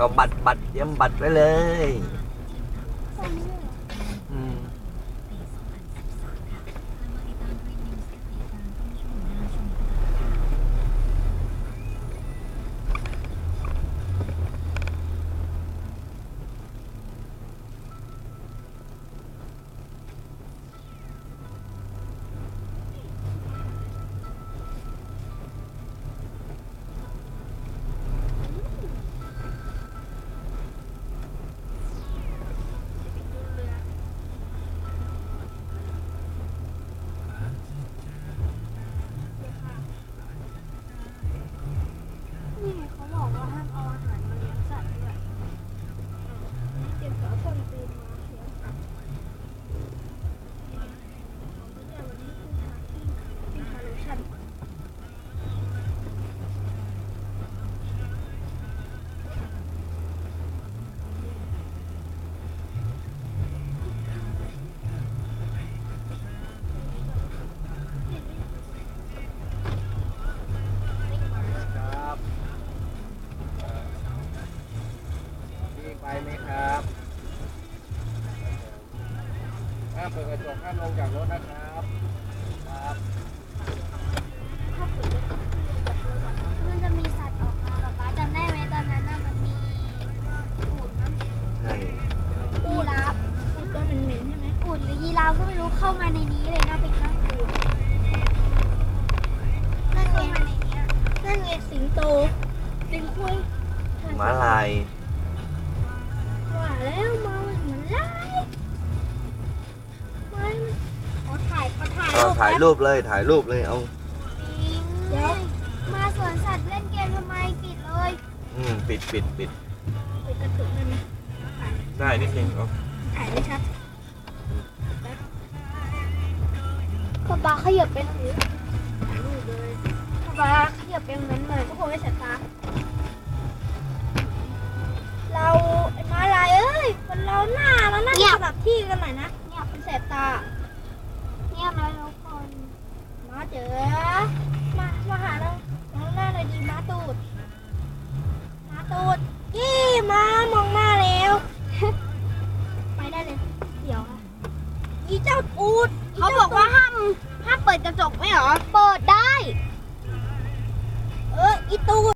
ก็บัตรบัตรเตรียมบัตรไว้เลยตอนนี้เลยเหรอ ห้ามเปิดกระจกห้ามลงจากรถนะครับครับมันจะมีสัตว์ออกมาป๊าป๊าจำได้ไหมตอนนั้นน่ะมันมีอูดมั้งใช่ยีราฟอูดตัวเหม็นๆใช่ไหมอูดหรือยีราฟก็ไม่รู้เข้ามาในนี้เลยนะเป็นนั่งอูดนั่นไงมาในเนี้ยนั่นไงสิงโตสิงคุยม้าลาย ถ่ายก็ถ่ายรูปเลยถ่ายรูปเลยเอาเดี๋ยวมาสวนสัตว์เล่นเกมทำไมปิดเลยอืมปิดปิดปิดปิดกระตุกได้ไหมได้นิดนึงเอาถ่ายไม่ชัดป๊าป๊าขยับไปตรงนี้ถ่ายรูปเลยป๊าป๊าขยับไปตรงนั้นหน่อยก็คงไม่เสร็จตาเราไอ้มาลายเอ้ยคนเราหน้าเรานั่งสลับที่กันหน่อยนะ มามองหน้าแล้ว ไปได้เลย เดี๋ยวค่ะอีเจ้าอูดเขาบอกว่าห้ามห้ามเปิดกระจก